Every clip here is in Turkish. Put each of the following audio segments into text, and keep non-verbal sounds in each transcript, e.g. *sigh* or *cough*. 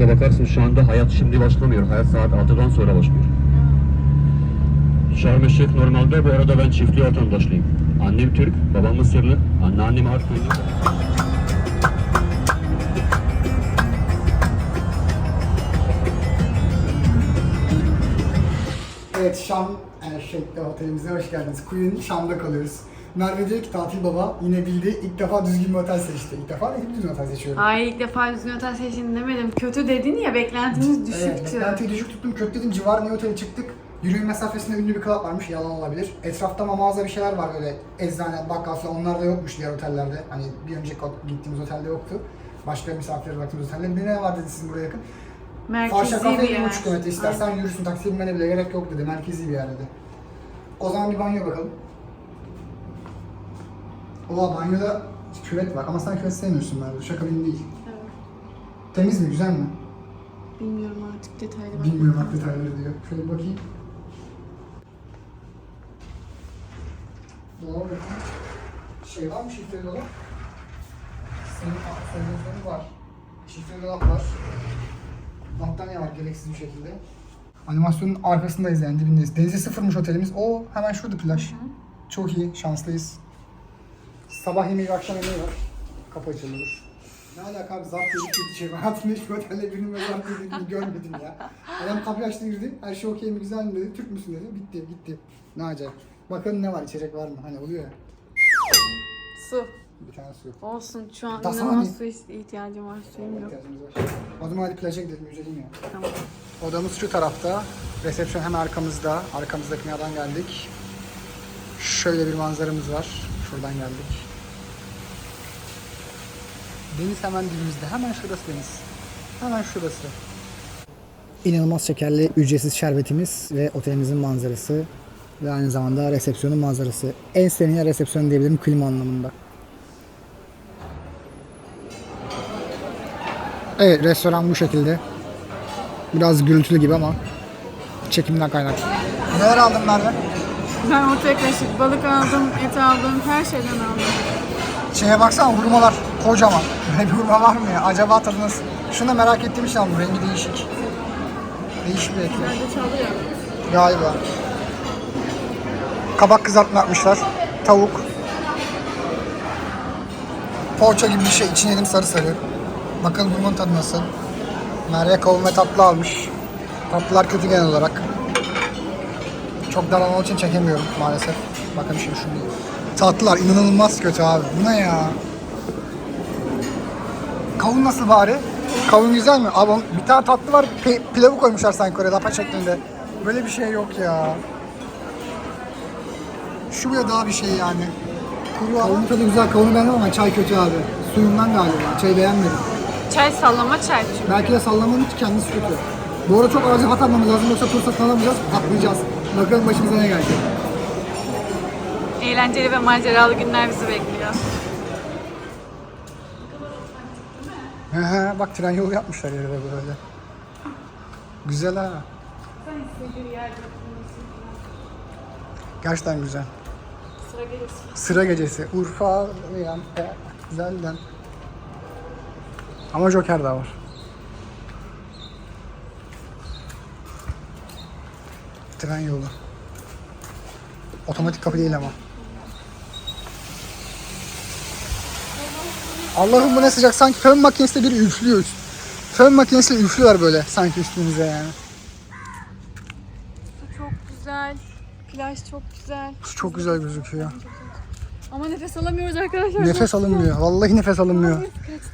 Aslına bakarsın şu anda hayat şimdi başlamıyor. Hayat saat 6'dan sonra başlıyor. Şarm Şeyh normalde bu arada ben çiftli vatandaşlıyım. Annem Türk, babam Mısırlı, anneannem Artvinli. Evet Şam Erşek'te otelimize hoş geldiniz. Kuyun Şam'da kalıyoruz. Merve diyor ki tatil baba yine bildi ilk defa düzgün bir otel seçti. İlk defa hep düzgün otel seçiyorum. Hayır ilk defa düzgün otel seçin demedim. Kötü dedin ya beklentimiz düşüktü. Evet, beklentiyi düşük tuttum. Kötü dedim civar niye otele çıktık. Yürüyün mesafesinde ünlü bir club varmış, yalan olabilir. Etrafta ama mağaza bir şeyler var böyle eczane, bakkal falan onlar da yokmuş diğer otellerde. Hani bir önceki gittiğimiz otelde yoktu. Başka misafirlere baktığımız otelde. Bir ne var dedi sizin buraya yakın. Merkezi Farşa bir kafeye yer. 1,5 kilometre istersen yürürsün taksiye binmene bile gerek yok dedi. Merkezi bir yer dedi. O zaman bir banyo bakalım. Oha banyoda küvet var ama sen küvet sevmiyorsun Merve. Şaka benim değil. Evet. Temiz mi, güzel mi? Bilmiyorum artık detaylı bak. Bilmiyorum bak detayları diyor. Şöyle bakayım. Dolaba bakayım. Şey var mı şifreli dolap? Senin televizyonu var. Şifreli dolap var. Battaniye var gereksiz bir şekilde. Animasyonun arkasındayız yani dibindeyiz. Denize sıfırmış otelimiz. O hemen şurada plaj. Çok iyi, şanslıyız. Sabah yemeği ve akşam yemeği var. Kapı açılıyor. Ne alaka abi zapt yedik. *laughs* Ben hayatımda hiç bir otelde birinin böyle zapt yediğini görmedim ya. Adam kapıyı açtı girdi. Her şey okey mi güzel mi dedi. Türk müsün dedi. Bitti gitti. Ne acayip. Bakalım ne var içecek var mı? Hani oluyor ya. Su. Bir tane su. Olsun şu an Dasani. inanılmaz su ihtiyacım var. Suyum yok. İhtiyacımız var. O zaman hadi plaja gidelim yüzelim ya. Tamam. Odamız şu tarafta. Resepsiyon hemen arkamızda. Arkamızdaki binadan geldik. Şöyle bir manzaramız var. Şuradan geldik. Deniz hemen dibimizde. Hemen şurası deniz. Hemen şurası. İnanılmaz şekerli ücretsiz şerbetimiz ve otelimizin manzarası ve aynı zamanda resepsiyonun manzarası. En sevdiğim resepsiyon diyebilirim klima anlamında. Evet restoran bu şekilde. Biraz gürültülü gibi ama çekimden kaynaklı. Neler aldın Merve? Ben ortaya kaşık balık aldım, et aldım, her şeyden aldım. Şeye baksana hurmalar kocaman. *laughs* Böyle bir hurma var mı ya? Acaba tadı nasıl? Şunu da merak ettiğim için aldım. Rengi değişik. Değişik bir ekmek. Nerede çalıyor? Galiba. Kabak kızartma yapmışlar. Tavuk. Poğaça gibi bir şey. İçine yedim sarı sarı. Bakalım hurmanın tadı nasıl? Merve kavun ve tatlı almış. Tatlılar kötü genel olarak. Çok daralma için çekemiyorum maalesef. Bakın şimdi şunu. Tatlılar inanılmaz kötü abi. Bu ne ya? Kavun nasıl bari? Kavun güzel mi? Abi bir tane tatlı var. Pe- pilavı koymuşlar sanki oraya lapa şeklinde. Böyle bir şey yok ya. Şu bile daha bir şey yani. Kuru Kavunun tadı güzel. Kavunu beğendim ama çay kötü abi. Suyundan galiba. Çay beğenmedim. Çay sallama çay çünkü. Belki de sallamanın kendisi kötü. Bu arada çok acil hat almamız lazım yoksa tur satın alamayacağız. Atlayacağız. Bakalım başımıza ne gelecek. Eğlenceli ve maceralı günler bizi bekliyor. He bak tren yolu yapmışlar yere böyle. Güzel ha. Gerçekten güzel. Sıra gelirsin. Sıra gecesi. Urfa, e, güzelden. Ama Joker de var. Tren yolu. Otomatik kapı değil ama. Allah'ım bu ne sıcak. Sanki fön makinesiyle biri üflüyor. Fön makinesiyle üflüyorlar böyle sanki üstümüze yani. Su çok güzel. Plaj çok güzel. Su çok güzel gözüküyor. Ama nefes alamıyoruz arkadaşlar. Nefes alınmıyor. Vallahi nefes alınmıyor.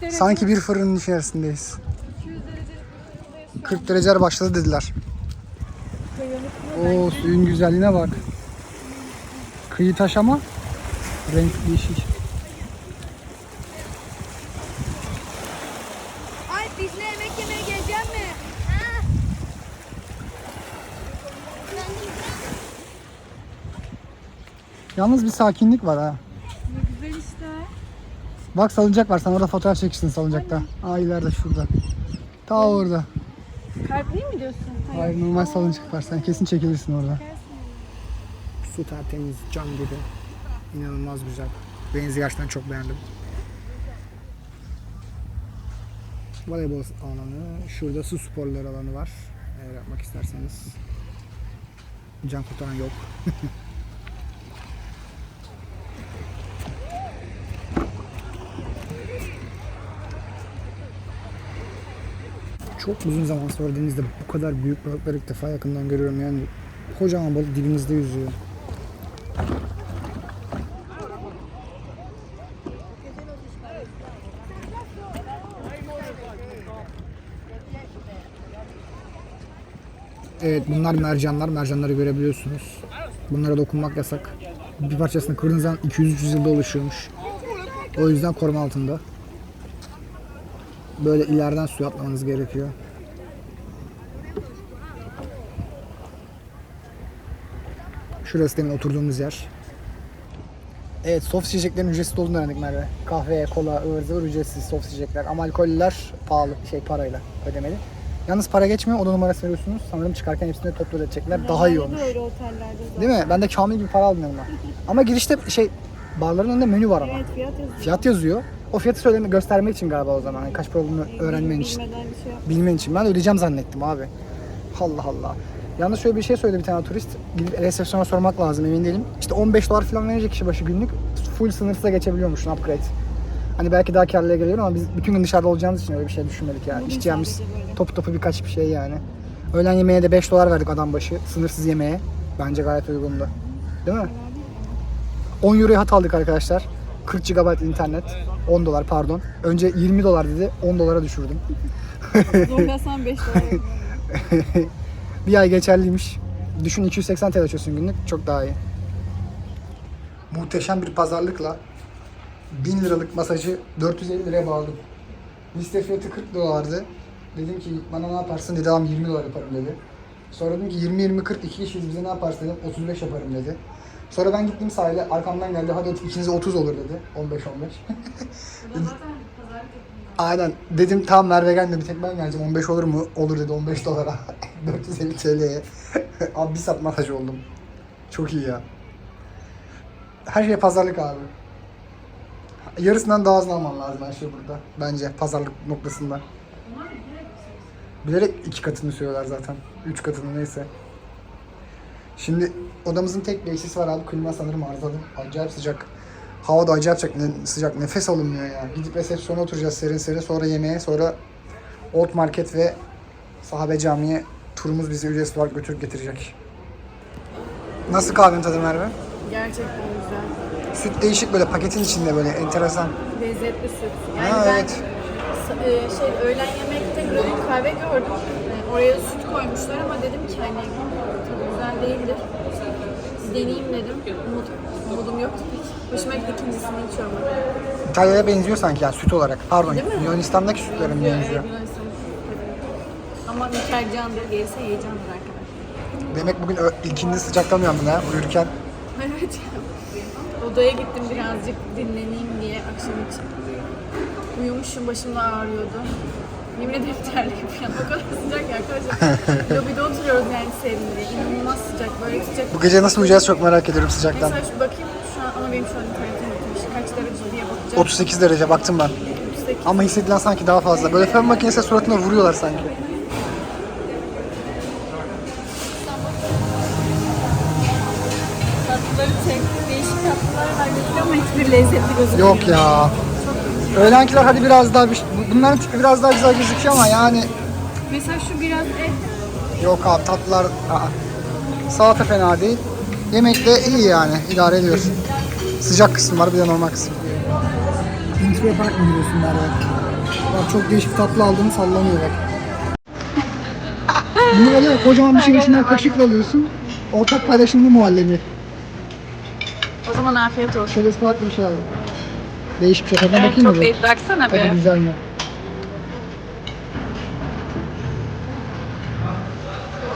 Derece? Sanki bir fırının içerisindeyiz. 200 derecelik bir odadayız. 40 dereceler başladı dediler. Oo suyun güzelliğine bak. Kıyı taş ama renk değişik. Ay bizle yemek yemeye gelecek mi? Yalnız bir sakinlik var ha. Ne güzel işte. Bak salıncak var. Sen orada fotoğraf çekiştin salıncakta. Aa ileride şurada. Ta orada. Kalpli mi diyorsun? Hayır normal salıncak var. Sen kesin çekilirsin orada. Su tertemiz, cam gibi. İnanılmaz güzel. Denizi gerçekten çok beğendim. voleybol alanı. Şurada su sporları alanı var. Eğer yapmak isterseniz. Can kurtaran yok. *laughs* Çok uzun zaman sonra denizde bu kadar büyük balıkları ilk defa yakından görüyorum yani. Kocaman balık dibinizde yüzüyor. Evet bunlar mercanlar. Mercanları görebiliyorsunuz. Bunlara dokunmak yasak. Bir parçasını kırdığınız zaman 200-300 yılda oluşuyormuş. O yüzden koruma altında. Böyle ileriden suya atlamanız gerekiyor. Şurası demin oturduğumuz yer. Evet soft içeceklerin ücretsiz olduğunu öğrendik Merve. Kahve, kola, ıvır zıvır ücretsiz soft içecekler. Ama alkoller pahalı, şey parayla ödemeli. Yalnız para geçmiyor, oda numarası veriyorsunuz. Sanırım çıkarken hepsini toplu ödeyecekler. Daha iyi olmuş. Böyle otellerde zaten. Değil mi? Ben de kamil bir para aldım yanıma. Ama girişte şey barların önünde menü var ama. Evet fiyat yazıyor. Fiyat yazıyor. O fiyatı söyleme göstermek için galiba o zaman. Yani kaç para olduğunu öğrenmen için. Bilmeden bir şey yap. Bilmen için. Ben ödeyeceğim zannettim abi. Allah Allah. Yalnız şöyle bir şey söyledi bir tane turist. Gidip resepsiyona sormak lazım emin değilim. İşte 15 dolar falan verecek kişi başı günlük. Full sınırsıza geçebiliyormuşsun upgrade. Hani belki daha karlıya geliyor ama biz bütün gün dışarıda olacağımız için öyle bir şey düşünmedik yani. Böyle. topu topu birkaç bir şey yani. Öğlen yemeğe de 5 dolar verdik adam başı. Sınırsız yemeğe. Bence gayet uygundu. Değil mi? 10 euroya hat aldık arkadaşlar. 40 GB internet. 10 dolar pardon. Önce 20 dolar dedi. 10 dolara düşürdüm. Zorlasan 5 dolar. *laughs* Bir ay geçerliymiş. Düşün 280 TL ödüyorsun günlük. Çok daha iyi. Muhteşem bir pazarlıkla 1000 liralık masajı 450 liraya bağladım. Liste fiyatı 40 dolardı. Dedim ki bana ne yaparsın dedi adam 20 dolar yaparım dedi. Sonra dedim ki 20-20-40 iki kişiyiz bize ne yaparsın dedim 35 yaparım dedi. Sonra ben gittim sahile arkamdan geldi hadi ikinize 30 olur dedi 15-15. Aynen dedim tamam Merve gelme bir tek ben geleceğim 15 olur mu? Olur dedi 15 dolara *laughs* 450 TL'ye. *laughs* abi bir saat masaj oldum. Çok iyi ya. Her şey pazarlık abi. Yarısından daha az alman lazım her şey burada. Bence pazarlık noktasında. Bilerek iki katını söylüyorlar zaten. Üç katını neyse. Şimdi odamızın tek bir eksisi var abi. Klima sanırım arızalı. Acayip sıcak. Hava da acayip sıcak. Ne- sıcak. Nefes alınmıyor ya. Gidip resepsiyona oturacağız serin serin. Sonra yemeğe. Sonra Old Market ve Sahabe Camii'ye turumuz bizi ücretsiz olarak götürüp getirecek. Nasıl kahvenin tadı Merve? Gerçekten güzel. Süt değişik böyle paketin içinde böyle enteresan. Lezzetli süt. Yani Ha, ben evet. e, şey öğlen yemekte granül kahve gördüm. E, Oraya süt koymuşlar ama dedim ki hani güzel değildir. Deneyeyim dedim. Umut, umudum yoktu pek. Hoşuma gitti ikincisini içiyorum. İtalya'ya benziyor sanki ya süt olarak. Pardon Değil mi? Yunanistan'daki sütlere mi benziyor? Ama mükercandır, gerisi heyecandır arkadaşlar. Demek bugün ö- ilkindi sıcaktan uyandın ha uyurken. *laughs* Evet. Odaya gittim birazcık dinleneyim diye akşam için. Uyumuşum, başım da ağrıyordu. Yemin ederim terleyip *laughs* yani o kadar sıcak ya arkadaşlar. *laughs* Lobide oturuyoruz yani serinde. İnanılmaz sıcak, böyle sıcak. Bu gece nasıl uyuyacağız çok merak ediyorum sıcaktan. Mesela şu bakayım şu an ama benim şu an internetim bitmiş. Kaç derece diye bakacağım. 38 derece baktım ben. 38. Ama hissedilen sanki daha fazla. Böyle fön makinesi suratına vuruyorlar sanki. Tatlıları çek. Değişik tatlılar var ama hiçbir lezzetli gözükmüyor. Yok ya. Öğlenkiler hadi biraz daha bir, bunların tipi biraz daha güzel gözüküyor ama yani Mesela şu biraz et. yok abi tatlılar aa. Salata fena değil. Yemek de iyi yani idare ediyorsun. Sıcak kısım var bir de normal kısım. Intro yaparak mı gidiyorsun Merve? Bak çok değişik tatlı aldın sallanıyor bak. *laughs* Bunu böyle kocaman bir şeyin içinden kaşıkla alıyorsun. Ortak paylaşımlı muhallebi. O zaman afiyet olsun. Şöyle farklı bir şey aldım. Değişik bir şey. Tadına Evet, bakayım mı? çok bir? değil. Baksana Tadı be. güzel mi?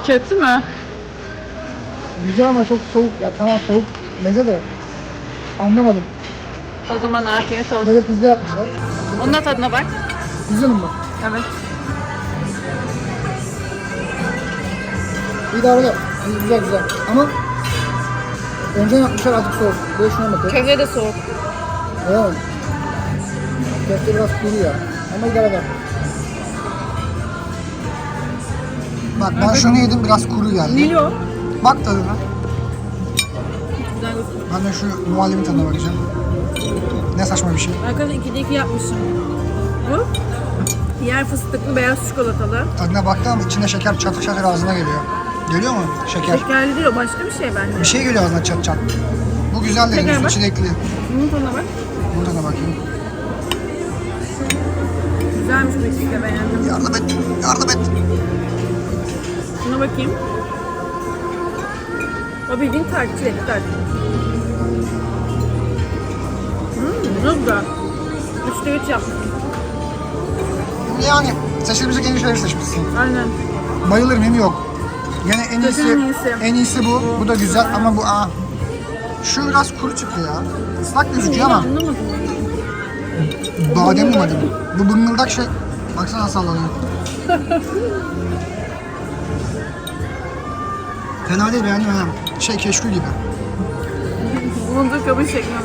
Kötü mü? Güzel ama çok soğuk. Ya tamam soğuk. Meze de. Anlamadım. O zaman afiyet olsun. Böyle pizza yapmışlar. Onun da tadına bak. Güzel mi? Evet. İdare. İyi, Güzel güzel. Ama önceden yapmışlar azıcık soğuk. Böyle şuna bakın. Köfte de soğuk. Evet. Köfte biraz kuru ya. Ama idare eder. Bak ben şunu yedim biraz kuru geldi. Nilo. Bak tadına. Güzel Ben de şu muhallebi tadına bakacağım. Ne saçma bir şey. Arkadaşlar 2'de 2 yapmışım. Bu yer fıstıklı beyaz çikolatalı. Tadına baktım ama içinde şeker çatır çatır ağzına geliyor. Geliyor mu? Şeker. Şekerli değil o başka bir şey bence. Bir şey geliyor ağzına çat çat. Bu güzel bak. Çilekli. Bunun tadına bak. Burada da bakayım. Güzelmiş bu de beğendim. Yardım et. Yardım et. Şuna bakayım. O bildiğin tart, çilekli tart. Hmm, ne güzel. Üçte üç yaptım. Yani seçilebilecek en iyi şeyleri seçmişsin. Aynen. Bayılırım yemi yok. Yine en iyisi, en iyisi. en iyisi bu. Bu da güzel ama bu aa. Şu biraz kuru çıktı ya. Islak gözüküyor ama Anlamadım. Badem umadım. Bu bıngıldak şey. Baksana sallanıyor. Fena değil beğendim ha. Şey keşkül gibi. Bulunduğu kabın şekline bak.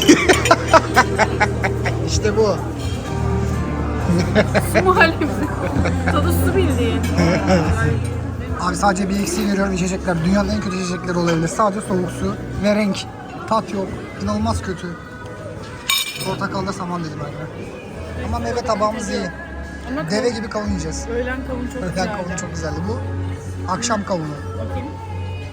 *laughs* İşte bu. Su muhallebi. Tadı su bildiğin. Abi sadece bir eksiği görüyorum içecekler. Dünyanın en kötü içecekleri olabilir. Sadece soğuk su ve renk. Tat yok. İnanılmaz kötü. Portakalda saman dedim de. Ama meyve tabağımız iyi. Ama Deve gibi kavun yiyeceğiz. öğlen kavun çok Öğlen güzeldi. kavunu çok güzeldi. Bu akşam kavunu. Bakayım.